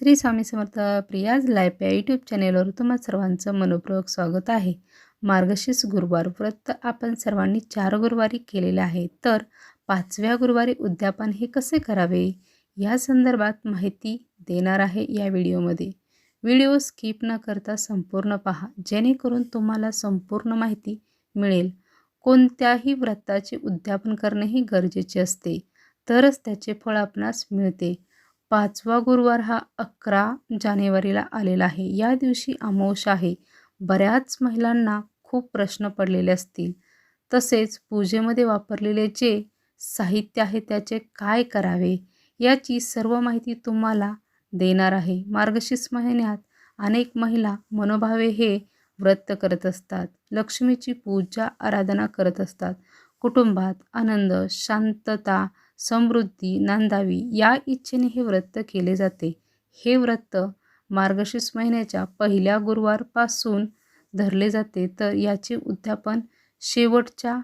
Shri Swami Samarth Priya's life या YouTube चॅनेलवर तुम्हा सर्वांचं मनपूर्वक स्वागत आहे. मार्गशीर्ष गुरुवार व्रत आपण सर्वांनी चार गुरुवारी केलेले आहे. तर पाचव्या गुरुवारी उद्यापन हे कसे करावे? या संदर्भात माहिती देणार आहे या व्हिडिओमध्ये. व्हिडिओ स्किप न करता संपूर्ण पहा जेणेकरून तुम्हाला संपूर्ण माहिती मिळेल. कोणत्याही व्रताचे उद्यापन करणे हे गरजेचे असते. तरच त्याचे फळ आपणास मिळते. पाचवा गुरुवार हा अकरा जानेवारीला आलेला आहे. या दिवशी अमोश आहे. बऱ्याच महिलांना खूप प्रश्न पडलेले असतील. तसेच पूजेमध्ये वापरलेले जे साहित्य आहे त्याचे काय करावे? याची सर्व माहिती तुम्हाला देणार आहे. मार्गशीर्ष महिन्यात अनेक महिला मनोभावे हे व्रत करत असतात. लक्ष्मीची पूजा आराधना करत असतात. कुटुंबात आनंद शांतता समृद्धी नांदावी या इच्छेने हे व्रत केले जाते. हे व्रत मार्गशीर्ष महिन्याच्या पहिल्या गुरुवारपासून धरले जाते. तर याचे उद्यापन शेवटच्या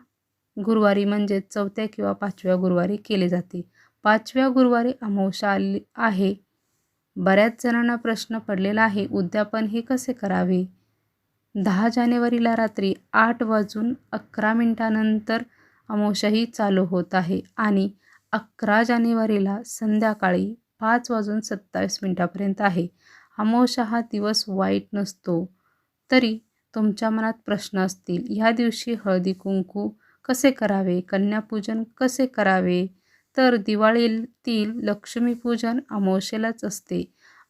गुरुवारी म्हणजे चौथ्या किंवा पाचव्या गुरुवारी केले जाते. पाचव्या गुरुवारी अमावस्या आली आहे. बऱ्याच जणांना प्रश्न पडलेला आहे उद्यापन हे कसे करावे? दहा जानेवारीला रात्री आठ वाजून अकरा मिनिटानंतर अमावस्याही चालू होत आहे आणि अकरा जानेवारीला संध्याकाळी पाच वाजून सत्तावीस मिनटापर्यंत आहे. अमावस्या हा दिवस वाईट नसतो तरी तुमच्या मनात प्रश्न असतील ह्या दिवशी हळदी कुंकू कसे करावे? कन्यापूजन कसे करावे? तर दिवाळीतील लक्ष्मीपूजन अमावस्येलाच असते.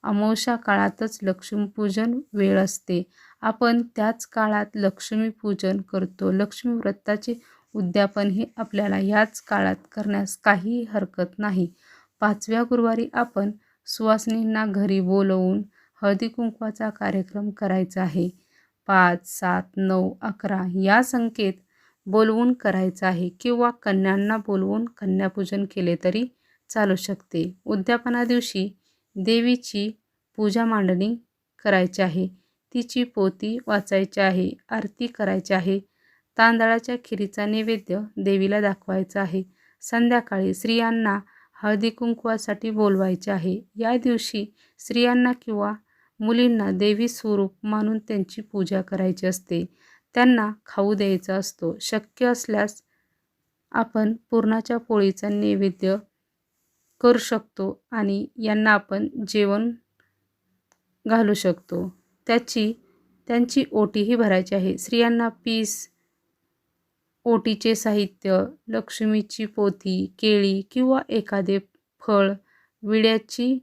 अमावस्या काळातच लक्ष्मीपूजन वेळ असते. आपण त्याच काळात लक्ष्मीपूजन करतो. लक्ष्मी व्रताचे उद्यापन हे आपल्याला याच काळात करण्यास काही हरकत नाही. पाचव्या गुरुवारी आपण सुवासिनींना घरी बोलवून हळदी कुंकवाचा कार्यक्रम करायचा आहे. पाच सात नऊ अकरा या संख्येत बोलवून करायचं आहे किंवा कन्यांना बोलवून कन्यापूजन केले तरी चालू शकते. उद्यापना दिवशी देवीची पूजा मांडणी करायची आहे. तिची पोती वाचायची आहे आरती करायची आहे. तांदळाच्या खिरीचा नैवेद्य देवीला दाखवायचा आहे. संध्याकाळी स्त्रियांना हळदी कुंकवासाठी बोलवायचे आहे. या दिवशी स्त्रियांना किंवा मुलींना देवी स्वरूप मानून त्यांची पूजा करायची असते. त्यांना खाऊ द्यायचा असतो. शक्य असल्यास आपण पुरणाच्या पोळीचा नैवेद्य करू शकतो आणि यांना आपण जेवण घालू शकतो. त्याची त्यांची ओटीही भरायची आहे. स्त्रियांना पीस ओटीचे साहित्य लक्ष्मीची पोथी केळी किंवा एखादे फळ विड्याची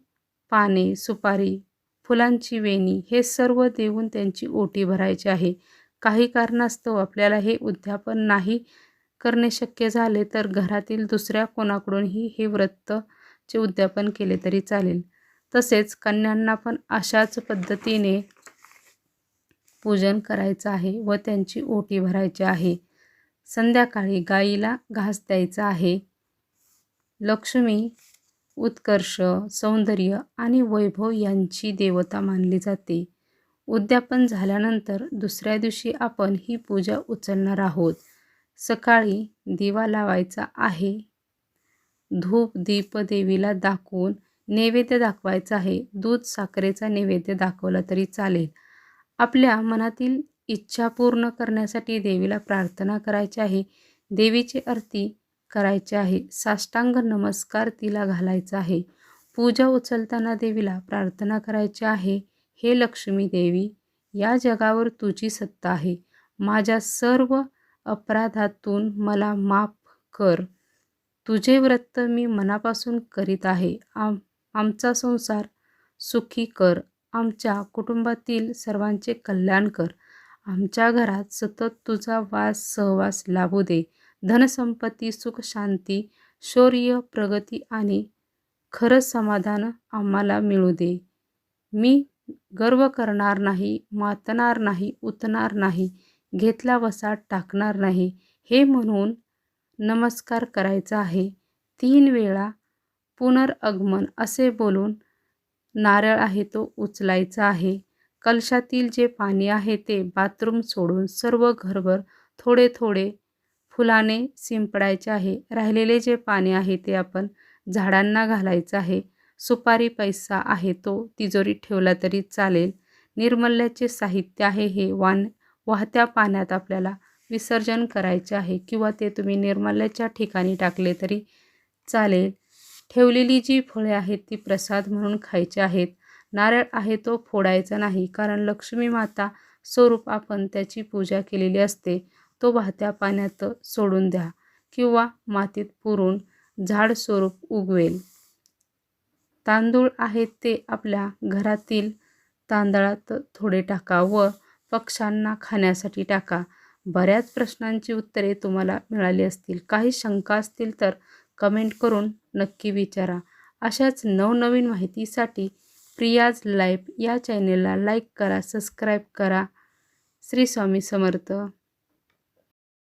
पाने सुपारी फुलांची वेणी हे सर्व देऊन त्यांची ओटी भरायची आहे. काही कारणास्तव आपल्याला हे उद्यापन नाही करणे शक्य झाले तर घरातील दुसऱ्या कोणाकडूनही हे व्रतचे उद्यापन केले तरी चालेल. तसेच कन्यांना पण अशाच पद्धतीने पूजन करायचं आहे व त्यांची ओटी भरायची आहे. संध्याकाळी गाईला घास द्यायचा आहे. लक्ष्मी उत्कर्ष सौंदर्य आणि वैभव यांची देवता मानली जाते. उद्यापन झाल्यानंतर दुसऱ्या दिवशी आपण ही पूजा उचलणार आहोत. सकाळी दिवा लावायचा आहे. धूप दीप देवीला दाखवून नैवेद्य दाखवायचा आहे. दूध साखरेचा नैवेद्य दाखवला तरी चालेल. आपल्या मनातील इच्छा पूर्ण करण्यासाठी देवीला प्रार्थना करायची आहे. देवीची आरती करायची आहे. साष्टांग नमस्कार तिला घालायचा आहे. पूजा उचलताना देवीला प्रार्थना करायची आहे. हे लक्ष्मी देवी या जगावर तुझी सत्ता आहे. माझ्या सर्व अपराधातून मला माफ कर. तुझे व्रत मी मनापासून करीत आहे. आम आमचा संसार सुखी कर. आमच्या कुटुंबातील सर्वांचे कल्याण कर. आमच्या घरात सतत तुझा वास सहवास लाभू दे. धनसंपत्ती सुख शांती शौर्य प्रगती आणि खरं समाधान आम्हाला मिळू दे. मी गर्व करणार नाही मातणार नाही उतणार नाही घेतला वसा टाकणार नाही हे म्हणून नमस्कार करायचा आहे. तीन वेळा पुनर्गमन असे बोलून नारळ आहे तो उचलायचा आहे. कलशातील जे पाणी आहे ते बाथरूम सोडून सर्व घरभर थोडे थोडे फुलाने शिंपडायचे आहे. राहिलेले जे पाणी आहे ते आपण झाडांना घालायचं आहे. सुपारी पैसा आहे तो तिजोरीत ठेवला तरी चालेल. निर्मल्याचे साहित्य आहे हे वान वाहत्या पाण्यात आपल्याला विसर्जन करायचे आहे किंवा ते तुम्ही निर्मल्याच्या ठिकाणी टाकले तरी चालेल. ठेवलेली जी फळे आहेत ती प्रसाद म्हणून खायची आहेत. नारळ आहे तो फोडायचा नाही कारण लक्ष्मी माता स्वरूप आपण त्याची पूजा केलेली असते तो वाहत्या पाण्यात सोडून द्या किंवा मातीत पुरून झाड स्वरूप उगवेल. तांदूळ आहेत ते आपल्या घरातील तांदळात थोडे टाका व पक्ष्यांना खाण्यासाठी टाका. बऱ्याच प्रश्नांची उत्तरे तुम्हाला मिळाली असतील. काही शंका असतील तर कमेंट करून नक्की विचारा. अशाच नवनवीन माहितीसाठी प्रियाज लाईफ या चॅनेलला लाईक करा सबस्क्राईब करा. श्री स्वामी समर्थ.